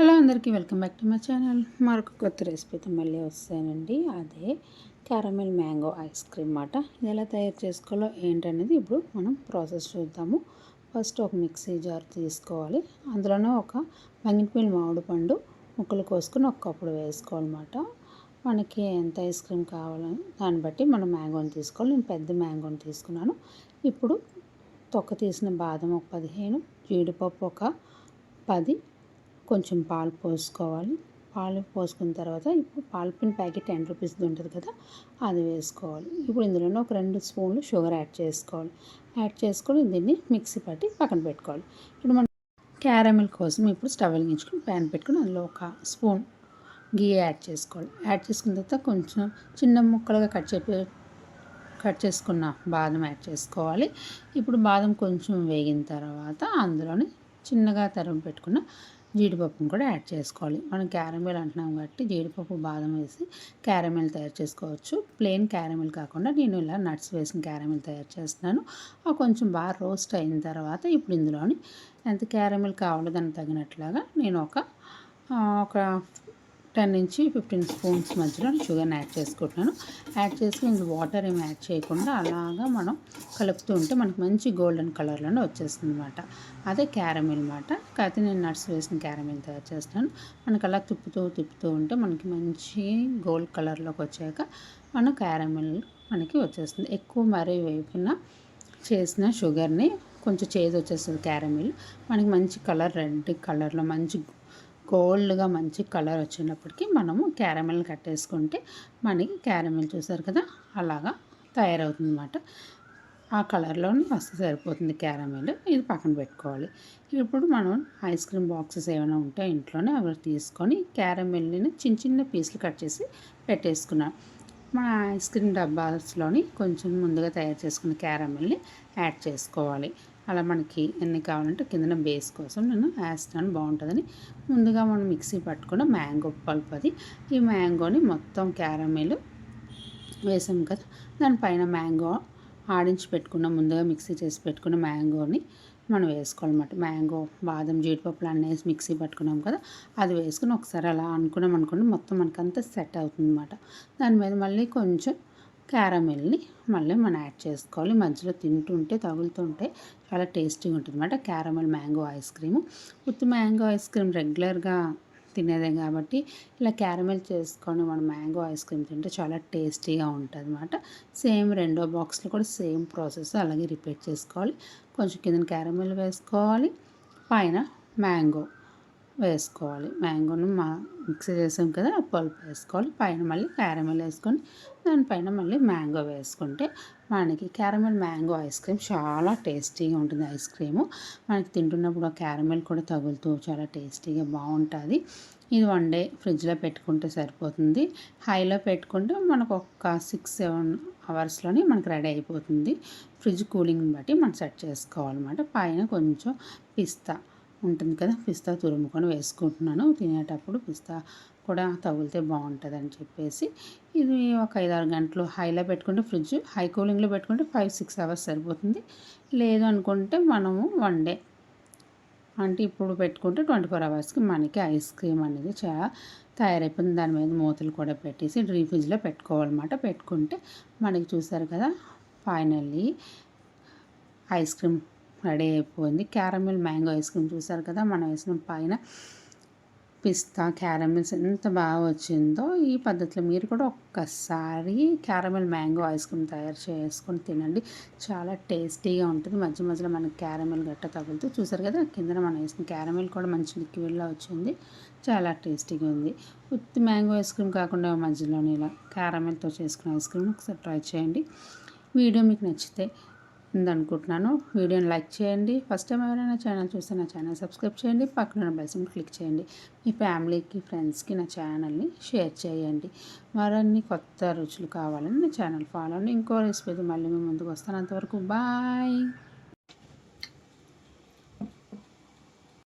Hello అందరికీ welcome back to my channel. మరొక కొత్త రెసిపీతో మళ్ళీ వస్తానండి. అదే క్యారమెల్ మ్యాంగో ఐస్ క్రీమ్ మాట ఇది ఎలా తయారు చేసుకోవాలో ఏంటనేది ఇప్పుడు మనం ప్రాసెస్ చూద్దాము. ఫస్ట్ ఒక మిక్సీ జార్ తీసుకోవాలి. అందులోనే ఒక బంగినపల్లి మామిడి పండు ముక్కలు కోసుకొని ఒక కప్పుడు వేసుకోవాలన్నమాట. మనకి ఎంత ఐస్ క్రీమ్ కావాలని దాన్ని బట్టి మనం మ్యాంగోని తీసుకోవాలి. నేను పెద్ద మ్యాంగోని తీసుకున్నాను. ఇప్పుడు తొక్క తీసిన బాదం ఒక పదిహేను జీడిపప్పు ఒక పది కొంచెం పాలు పోసుకోవాలి. పాలు పోసుకున్న తర్వాత ఇప్పుడు పాలపిన్ ప్యాకెట్ టెన్ రూపీస్ది ఉంటుంది కదా అది వేసుకోవాలి. ఇప్పుడు ఇందులోనే ఒక రెండు స్పూన్లు షుగర్ యాడ్ చేసుకోవాలి. యాడ్ చేసుకొని దీన్ని మిక్సీ పట్టి పక్కన పెట్టుకోవాలి. ఇప్పుడు మనం క్యారమిల్ కోసం ఇప్పుడు స్టవ్ వెలిగించుకొని ప్యాన్ పెట్టుకుని అందులో ఒక స్పూన్ గీ యాడ్ చేసుకోవాలి. యాడ్ చేసుకున్న తర్వాత కొంచెం చిన్న ముక్కలుగా కట్ చెప్పి కట్ చేసుకున్న బాదం యాడ్ చేసుకోవాలి. ఇప్పుడు బాదం కొంచెం వేగిన తర్వాత అందులోని చిన్నగా తరుము పెట్టుకున్న జీడిపప్పును కూడా యాడ్ చేసుకోవాలి. మనం క్యారమెల్ అంటున్నాం కాబట్టి జీడిపప్పు బాదం వేసి క్యారమెల్ తయారు చేసుకోవచ్చు. ప్లెయిన్ క్యారమెల్ కాకుండా నేను ఇలా నట్స్ వేసిన క్యారమెల్ తయారు చేస్తున్నాను. ఆ కొంచెం బాగా రోస్ట్ అయిన తర్వాత ఇప్పుడు ఇందులోని ఎంత క్యారమెల్ కావాలో దానికి తగినట్లుగా నేను ఒక ఒక టెన్ నుంచి ఫిఫ్టీన్ స్పూన్స్ మధ్యలో షుగర్ని యాడ్ చేసుకుంటున్నాను. యాడ్ చేసుకుని ఇందులో వాటర్ ఏమి యాడ్ చేయకుండా అలాగా మనం కలుపుతూ ఉంటే మనకి మంచి గోల్డెన్ కలర్లోనే వచ్చేస్తుంది అనమాట అదే క్యారమిల్ అనమాట కాకపోతే నేను నట్స్ వేసిన క్యారమిల్ తయారు చేస్తాను. మనకు అలా తిప్పుతూ తిప్పుతూ ఉంటే మనకి మంచి గోల్డ్ కలర్లోకి వచ్చాక మన క్యారమిల్ మనకి వచ్చేస్తుంది. ఎక్కువ మరీ వేపున చేసిన షుగర్ని కొంచెం చేదు వచ్చేస్తుంది క్యారమిల్. మనకి మంచి కలర్ రెడ్ కలర్లో మంచి గోల్డ్గా మంచి కలర్ వచ్చినప్పటికీ మనము క్యారమెల్ కట్టేసుకుంటే మనకి క్యారమెల్ చూసారు కదా అలాగా తయారవుతుంది అన్నమాట ఆ కలర్లోనే వస్తే సరిపోతుంది క్యారమెల్. ఇది పక్కన పెట్టుకోవాలి. ఇప్పుడు మనం ఐస్ క్రీమ్ బాక్సెస్ ఏమైనా ఉంటే ఇంట్లోనే అవి తీసుకొని క్యారమెల్ని చిన్న చిన్న పీసులు కట్ చేసి పెట్టేసుకున్నాం. మన ఐస్ క్రీమ్ డబ్బాస్లోని కొంచెం ముందుగా తయారు చేసుకున్న క్యారమెల్ని యాడ్ చేసుకోవాలి. అలా మనకి ఎన్ని కావాలంటే కిందన బేస్ కోసం నేను వేస్తాను బాగుంటుందని ముందుగా మనం మిక్సీ పట్టుకున్న మ్యాంగో పల్ప్ అది. ఈ మ్యాంగోని మొత్తం క్యారమిల్ వేసాం కదా దానిపైన మ్యాంగో ఆడించి పెట్టుకున్న ముందుగా మిక్సీ చేసి పెట్టుకున్న మ్యాంగోని మనం వేసుకోవాలన్నమాట. మ్యాంగో బాదం జీడిపప్పులు అన్నీ వేసి మిక్సీ పట్టుకున్నాం కదా అది వేసుకుని ఒకసారి అలా అనుకున్నాం అనుకోండి మొత్తం మనకంతా సెట్ అవుతుంది అనమాట దాని మీద మళ్ళీ కొంచెం క్యారమెల్ని మళ్ళీ మనం యాడ్ చేసుకోవాలి. మధ్యలో తింటుంటే తగులుతుంటే చాలా టేస్టీగా ఉంటుంది అనమాట క్యారమెల్ మ్యాంగో ఐస్ క్రీము. ఉత్తి మ్యాంగో ఐస్ క్రీమ్ రెగ్యులర్గా తినేదే కాబట్టి ఇలా క్యారమెల్ చేసుకొని మనం మ్యాంగో ఐస్ క్రీమ్ తింటే చాలా టేస్టీగా ఉంటుంది అనమాట సేమ్ రెండో బాక్స్లో కూడా సేమ్ ప్రాసెస్ అలాగే రిపీట్ చేసుకోవాలి. కొంచెం కింద క్యారమెల్ వేసుకోవాలి. పైన మ్యాంగో. వేసుకోవాలి. మ్యాంగోను మా మిక్సీ చేసాం కదా పల్ప్ వేసుకోవాలి. పైన మళ్ళీ క్యారమెల్ వేసుకొని దానిపైన మళ్ళీ మ్యాంగో వేసుకుంటే మనకి క్యారమెల్ మ్యాంగో ఐస్ క్రీమ్ చాలా టేస్టీగా ఉంటుంది ఐస్ క్రీము. మనకి తింటున్నప్పుడు ఆ క్యారమెల్ కూడా తగులుతూ చాలా టేస్టీగా బాగుంటుంది. ఇది వన్ డే ఫ్రిడ్జ్లో పెట్టుకుంటే సరిపోతుంది. హైలో పెట్టుకుంటే మనకు ఒక సిక్స్ సెవెన్ అవర్స్లోనే మనకు రెడీ అయిపోతుంది. ఫ్రిడ్జ్ కూలింగ్ బట్టి మనం సెట్ చేసుకోవాలన్నమాట. పైన కొంచెం పిస్తా ఉంటుంది కదా పిస్తా తురుముకొని వేసుకుంటున్నాను. తినేటప్పుడు పిస్తా కూడా తగిలితే బాగుంటుంది అని చెప్పేసి ఇది ఒక ఐదారు గంటలు హైలో పెట్టుకుంటే ఫ్రిడ్జ్ హై కూలింగ్లో పెట్టుకుంటే ఫైవ్ సిక్స్ అవర్స్ సరిపోతుంది. లేదు అనుకుంటే మనము వన్ డే అంటే ఇప్పుడు పెట్టుకుంటే ట్వంటీ ఫోర్ అవర్స్కి మనకి ఐస్ క్రీమ్ అనేది చాలా తయారైపోయింది దాని మీద మూతలు కూడా పెట్టేసి డ్రీ ఫ్రిడ్జ్లో పెట్టుకోవాలన్నమాట. పెట్టుకుంటే మనకి చూసారు కదా ఫైనల్లీ ఐస్ క్రీమ్ రెడీ అయిపోయింది క్యారమిల్ మ్యాంగో ఐస్ క్రీమ్ చూసారు కదా మనం వేసిన పైన పిస్తా క్యారమిల్స్ ఎంత బాగా వచ్చిందో ఈ పద్ధతిలో మీరు కూడా ఒక్కసారి క్యారమిల్ మ్యాంగో ఐస్ క్రీమ్ తయారు చేసుకొని తినండి. చాలా టేస్టీగా ఉంటుంది. మధ్య మధ్యలో మనకి క్యారమిల్ గట్ట తగులుతూ చూసారు కదా కింద మనం వేసిన క్యారమిల్ కూడా మంచి లిక్విడ్లా వచ్చింది. చాలా టేస్టీగా ఉంది. ఉత్తి మ్యాంగో ఐస్ క్రీమ్ కాకుండా మధ్యలోనే ఇలా క్యారమిల్తో చేసుకున్న ఐస్ క్రీమ్ ఒకసారి ట్రై చేయండి. వీడియో మీకు నచ్చితే ఉందనుకుంటున్నాను. వీడియోని లైక్ చేయండి. ఫస్ట్ టైం ఎవరైనా ఛానల్ చూస్తే నా ఛానల్ సబ్స్క్రైబ్ చేయండి. పక్కన బెల్సిమ్ క్లిక్ చేయండి. మీ ఫ్యామిలీకి ఫ్రెండ్స్కి నా ఛానల్ని షేర్ చేయండి. మరన్ని కొత్త రుచులు కావాలని నా ఛానల్ ఫాలో అండి. ఇంకో రెసిపీ మళ్ళీ మేము ముందుకు వస్తాను. అంతవరకు బాయ్